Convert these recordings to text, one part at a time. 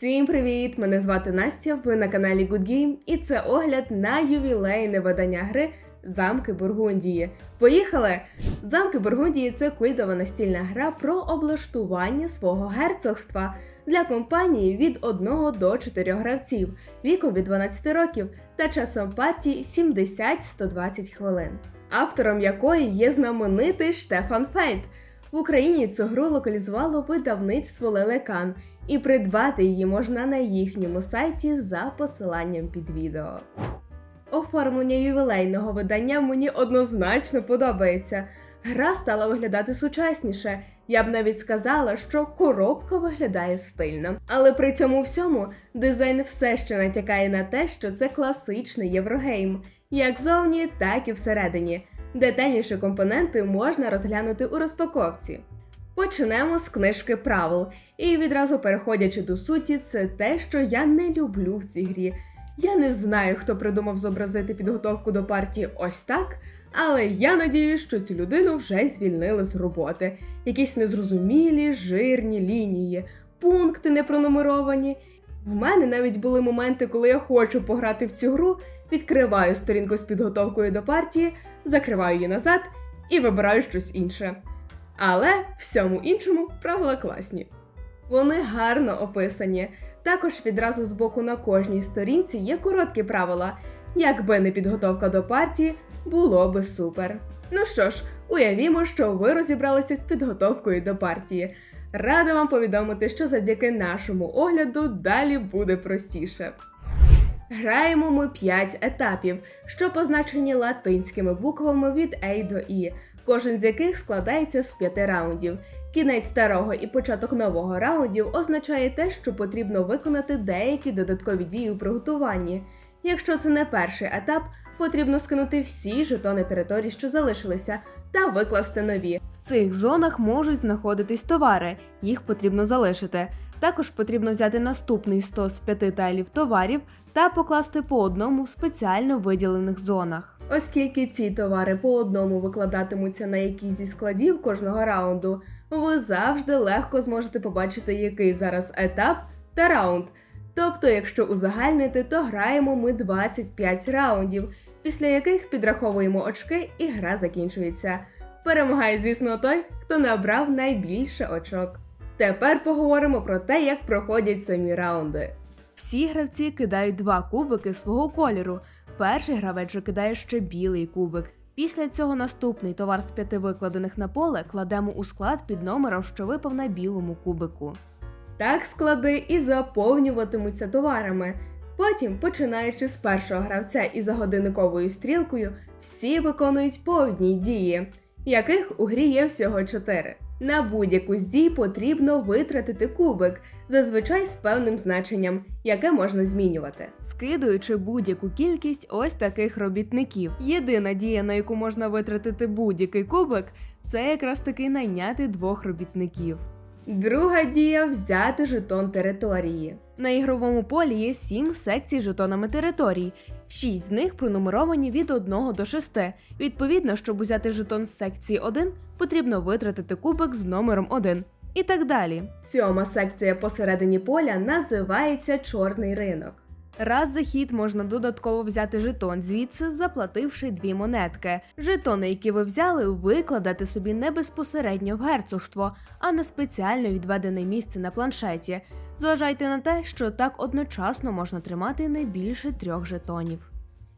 Всім привіт! Мене звати Настя. Ви на каналі Good Game, і це огляд на ювілейне видання гри Замки Бургундії. Поїхали! Замки Бургундії це культова настільна гра про облаштування свого герцогства для компанії від 1 до 4 гравців, віком від 12 років та часом партії 70-120 хвилин. Автором якої є знаменитий Штефан Фельд. В Україні цю гру локалізувало видавництво Лелекан, і придбати її можна на їхньому сайті за посиланням під відео. Оформлення ювілейного видання мені однозначно подобається. Гра стала виглядати сучасніше. Я б навіть сказала, що коробка виглядає стильно. Але при цьому всьому дизайн все ще натякає на те, що це класичний єврогейм, як зовні, так і всередині. Детальніші компоненти можна розглянути у розпаковці. Почнемо з книжки правил, і відразу переходячи до суті, це те, що я не люблю в цій грі. Я не знаю, хто придумав зобразити підготовку до партії ось так, але я надіюсь, що цю людину вже звільнили з роботи. Якісь незрозумілі, жирні лінії, пункти не пронумеровані. В мене навіть були моменти, коли я хочу пограти в цю гру, відкриваю сторінку з підготовкою до партії, закриваю її назад і вибираю щось інше. Але всьому іншому правила класні. Вони гарно описані. Також відразу збоку на кожній сторінці є короткі правила. Якби не підготовка до партії, було би супер. Ну що ж, уявімо, що ви розібралися з підготовкою до партії. Рада вам повідомити, що завдяки нашому огляду далі буде простіше. Граємо ми 5 етапів, що позначені латинськими буквами від A до I, кожен з яких складається з 5 раундів. Кінець старого і початок нового раундів означає те, що потрібно виконати деякі додаткові дії у приготуванні. Якщо це не перший етап, потрібно скинути всі жетони територій, що залишилися, та викласти нові. В цих зонах можуть знаходитись товари, їх потрібно залишити. Також потрібно взяти наступний 100 з 5 тайлів товарів та покласти по одному в спеціально виділених зонах. Оскільки ці товари по одному викладатимуться на якійсь зі складів кожного раунду, ви завжди легко зможете побачити, який зараз етап та раунд. Тобто, якщо узагальнити, то граємо ми 25 раундів, після яких підраховуємо очки і гра закінчується. Перемагає, звісно, той, хто набрав найбільше очок. Тепер поговоримо про те, як проходять самі раунди. Всі гравці кидають два кубики свого кольору. Перший гравець же кидає ще білий кубик. Після цього наступний товар з п'яти викладених на поле кладемо у склад під номером, що випав на білому кубику. Так склади і заповнюватимуться товарами. Потім, починаючи з першого гравця і за годинниковою стрілкою, всі виконують по одній дії, яких у грі є всього чотири. На будь-яку з дій потрібно витратити кубик, зазвичай з певним значенням, яке можна змінювати, скидуючи будь-яку кількість ось таких робітників. Єдина дія, на яку можна витратити будь-який кубик, це якраз таки найняти двох робітників. Друга дія взяти жетон території. На ігровому полі є сім секцій з жетонами територій. Шість з них пронумеровані від 1 до 6. Відповідно, щоб взяти жетон з секції 1, потрібно витратити кубик з номером 1. І так далі. Сьома секція посередині поля називається Чорний ринок. Раз за хід можна додатково взяти жетон звідси, заплативши дві монетки. Жетони, які ви взяли, викладати собі не безпосередньо в герцогство, а на спеціально відведене місце на планшеті. Зважайте на те, що так одночасно можна тримати не більше трьох жетонів.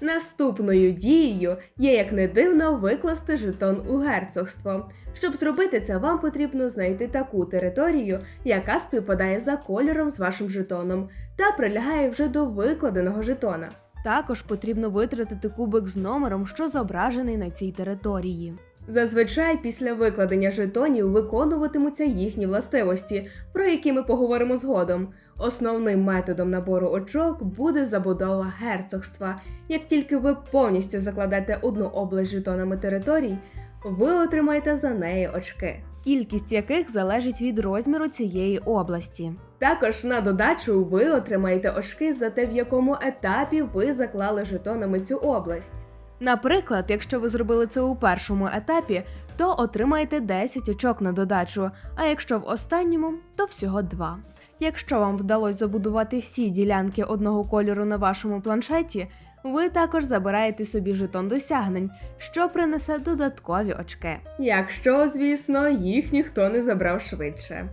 Наступною дією є, як не дивно, викласти жетон у герцогство. Щоб зробити це, вам потрібно знайти таку територію, яка співпадає за кольором з вашим жетоном, та прилягає вже до викладеного жетона. Також потрібно витратити кубик з номером, що зображений на цій території. Зазвичай після викладення жетонів виконуватимуться їхні властивості, про які ми поговоримо згодом. Основним методом набору очок буде забудова герцогства. Як тільки ви повністю закладете одну область жетонами територій, ви отримаєте за неї очки, кількість яких залежить від розміру цієї області. Також на додачу ви отримаєте очки за те, в якому етапі ви заклали жетонами цю область. Наприклад, якщо ви зробили це у першому етапі, то отримаєте 10 очок на додачу, а якщо в останньому, то всього 2. Якщо вам вдалося забудувати всі ділянки одного кольору на вашому планшеті, ви також забираєте собі жетон досягнень, що принесе додаткові очки. Якщо, звісно, їх ніхто не забрав швидше.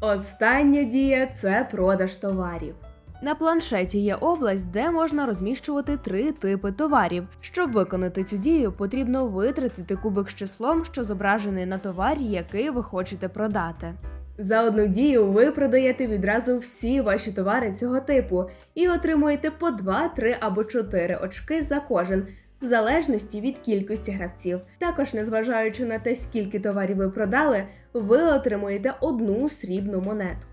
Остання дія це продаж товарів. На планшеті є область, де можна розміщувати три типи товарів. Щоб виконати цю дію, потрібно витратити кубик з числом, що зображений на товарі, який ви хочете продати. За одну дію ви продаєте відразу всі ваші товари цього типу і отримуєте по 2, 3 або 4 очки за кожен, в залежності від кількості гравців. Також, незважаючи на те, скільки товарів ви продали, ви отримуєте одну срібну монетку.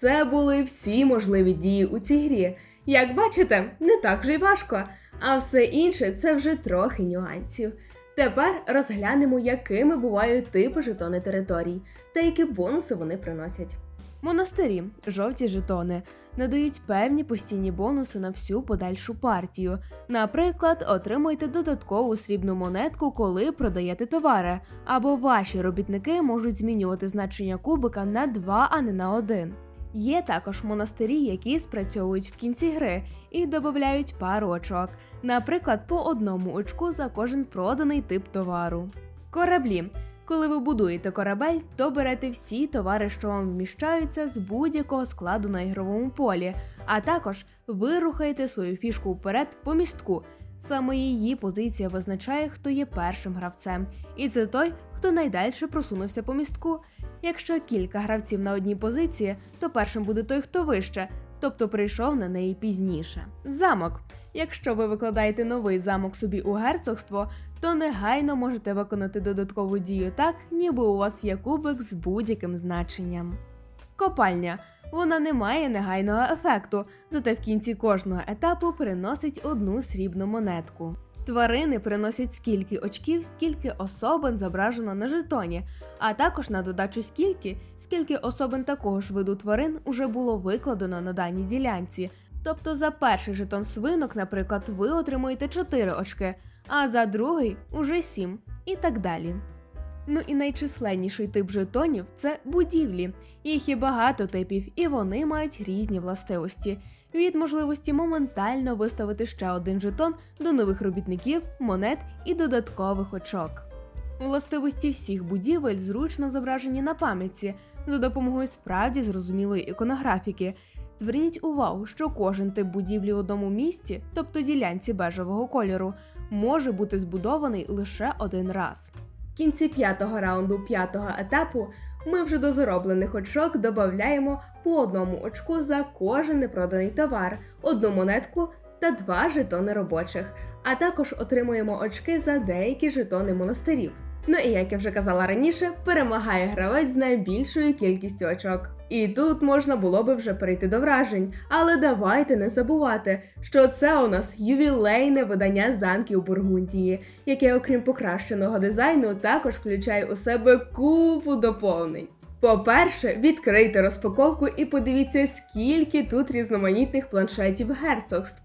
Це були всі можливі дії у цій грі. Як бачите, не так вже й важко, а все інше це вже трохи нюансів. Тепер розглянемо, якими бувають типи жетони територій та які бонуси вони приносять. Монастирі, жовті жетони, надають певні постійні бонуси на всю подальшу партію. Наприклад, отримуйте додаткову срібну монетку, коли продаєте товари, або ваші робітники можуть змінювати значення кубика на 2, а не на 1. Є також монастирі, які спрацьовують в кінці гри і додають пару очок, наприклад, по одному очку за кожен проданий тип товару. Кораблі. Коли ви будуєте корабель, то берете всі товари, що вам вміщаються з будь-якого складу на ігровому полі, а також ви рухаєте свою фішку вперед по містку. Саме її позиція визначає, хто є першим гравцем, і це той, хто найдальше просунувся по містку. Якщо кілька гравців на одній позиції, то першим буде той, хто вище, тобто прийшов на неї пізніше. Замок. Якщо ви викладаєте новий замок собі у герцогство, то негайно можете виконати додаткову дію так, ніби у вас є кубик з будь-яким значенням. Копальня. Вона не має негайного ефекту, зате в кінці кожного етапу приносить одну срібну монетку. Тварини приносять скільки очків, скільки особин зображено на жетоні, а також на додачу скільки, скільки особин такого ж виду тварин уже було викладено на даній ділянці. Тобто за перший жетон свинок, наприклад, ви отримуєте 4 очки, а за другий уже 7 і так далі. Ну і найчисленніший тип жетонів це будівлі. Їх є багато типів, і вони мають різні властивості. Від можливості моментально виставити ще один жетон до нових робітників, монет і додаткових очок. Властивості всіх будівель зручно зображені на пам'ятці за допомогою справді зрозумілої іконографіки. Зверніть увагу, що кожен тип будівлі в одному місці, тобто ділянці бежевого кольору, може бути збудований лише один раз. В кінці п'ятого раунду п'ятого етапу ми вже до зароблених очок додаємо по одному очку за кожен непроданий товар, одну монетку та два жетони робочих, а також отримуємо очки за деякі жетони монастирів. Ну і як я вже казала раніше, перемагає гравець з найбільшою кількістю очок. І тут можна було би вже перейти до вражень, але давайте не забувати, що це у нас ювілейне видання замків Бургундії, яке, окрім покращеного дизайну, також включає у себе купу доповнень. По-перше, відкрийте розпаковку і подивіться, скільки тут різноманітних планшетів герцогств.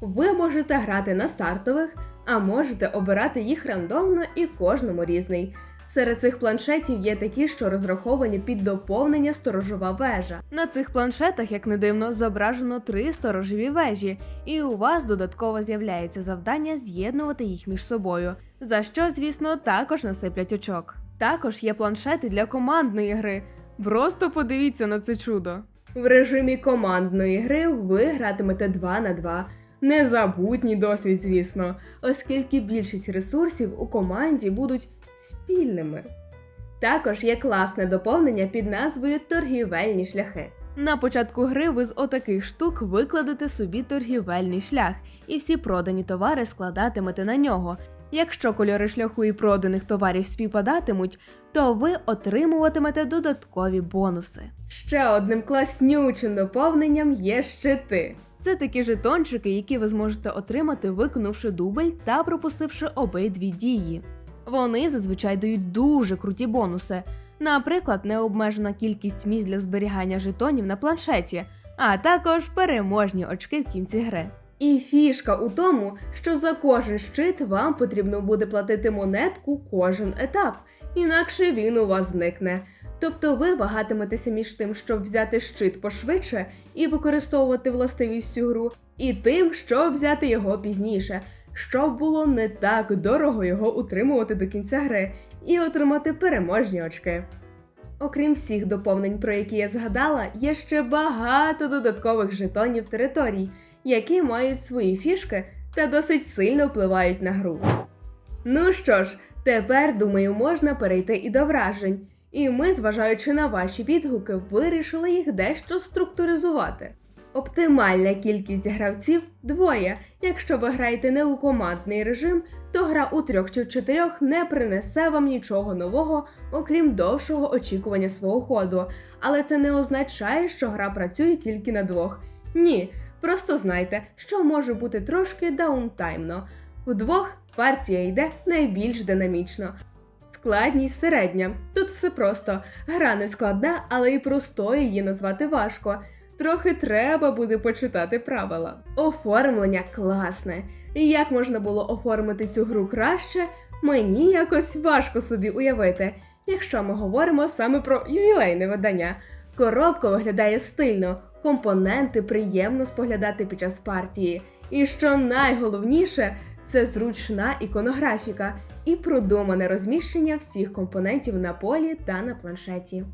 Ви можете грати на стартових, а можете обирати їх рандомно і кожному різний. Серед цих планшетів є такі, що розраховані під доповнення сторожова вежа. На цих планшетах, як не дивно, зображено три сторожові вежі, і у вас додатково з'являється завдання з'єднувати їх між собою, за що, звісно, також насиплять очок. Також є планшети для командної гри. Просто подивіться на це чудо. В режимі командної гри ви гратимете 2 на 2. Незабутній досвід, звісно, оскільки більшість ресурсів у команді будуть спільними. Також є класне доповнення під назвою Торгівельні шляхи. На початку гри ви з отаких штук викладете собі торгівельний шлях, і всі продані товари складатимете на нього. Якщо кольори шляху і проданих товарів співпадатимуть, то ви отримуватимете додаткові бонуси. Ще одним класнючим доповненням є щити. Це такі жетончики, які ви зможете отримати, виконавши дубль та пропустивши обидві дії. Вони зазвичай дають дуже круті бонуси, наприклад, необмежена кількість місць для зберігання жетонів на планшеті, а також переможні очки в кінці гри. І фішка у тому, що за кожен щит вам потрібно буде платити монетку кожен етап, інакше він у вас зникне. Тобто ви вагатиметеся між тим, щоб взяти щит пошвидше і використовувати властивість цю гру, і тим, щоб взяти його пізніше, щоб було не так дорого його утримувати до кінця гри і отримати переможні очки. Окрім всіх доповнень, про які я згадала, є ще багато додаткових жетонів територій, які мають свої фішки та досить сильно впливають на гру. Ну що ж, тепер думаю, можна перейти і до вражень. І ми, зважаючи на ваші відгуки, вирішили їх дещо структуризувати. Оптимальна кількість гравців двоє. Якщо ви граєте не у командний режим, то гра у трьох чи чотирьох не принесе вам нічого нового, окрім довшого очікування свого ходу. Але це не означає, що гра працює тільки на двох. Ні, просто знайте, що може бути трошки даунтаймно. Вдвох партія йде найбільш динамічно. Складність середня. Тут все просто. Гра не складна, але і простою її назвати важко. Трохи треба буде почитати правила. Оформлення класне. І як можна було оформити цю гру краще, мені якось важко собі уявити, якщо ми говоримо саме про ювілейне видання. Коробка виглядає стильно, компоненти приємно споглядати під час партії. І що найголовніше, це зручна іконографіка і продумане розміщення всіх компонентів на полі та на планшеті.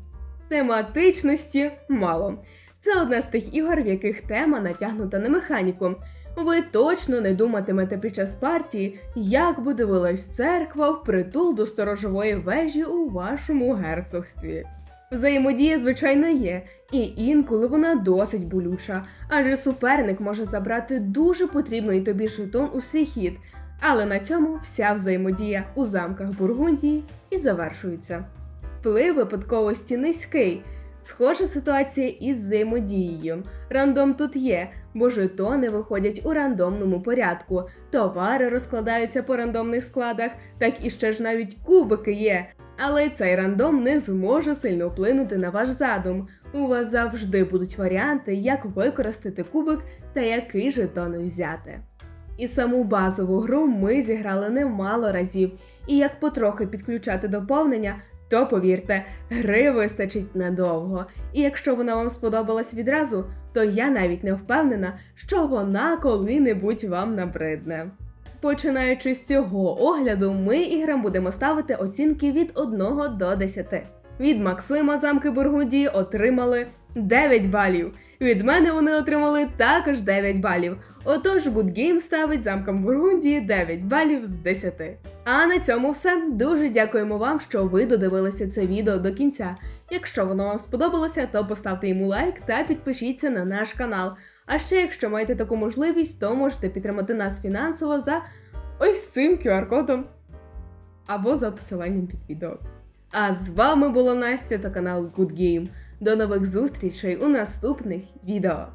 Тематичності мало. Це одна з тих ігор, в яких тема натягнута на механіку. Ви точно не думатимете під час партії, як би дивилась церква в притул до сторожової вежі у вашому герцогстві. Взаємодія, звичайно, є, і інколи вона досить болюча, адже суперник може забрати дуже потрібний тобі жетон у свій хід. Але на цьому вся взаємодія у замках Бургундії і завершується. Вплив випадковості низький. Схожа ситуація із взаємодією. Рандом тут є, бо жетони виходять у рандомному порядку, товари розкладаються по рандомних складах, так і ще ж навіть кубики є. Але цей рандом не зможе сильно вплинути на ваш задум. У вас завжди будуть варіанти, як використати кубик та який жетон взяти. І саму базову гру ми зіграли немало разів, і як потрохи підключати доповнення, то повірте, гри вистачить надовго. І якщо вона вам сподобалась відразу, то я навіть не впевнена, що вона коли-небудь вам набридне. Починаючи з цього огляду, ми іграм будемо ставити оцінки від 1 до 10. Від Максима замки Бургундії отримали 9 балів. Від мене вони отримали також 9 балів. Отож, Good Game ставить замкам Бургундії 9 балів з 10. А на цьому все. Дуже дякуємо вам, що ви додивилися це відео до кінця. Якщо воно вам сподобалося, то поставте йому лайк та підпишіться на наш канал. А ще, якщо маєте таку можливість, то можете підтримати нас фінансово за ось цим QR-кодом або за посиланням під відео. А з вами була Настя та канал Good Game. До нових зустрічей у наступних відео.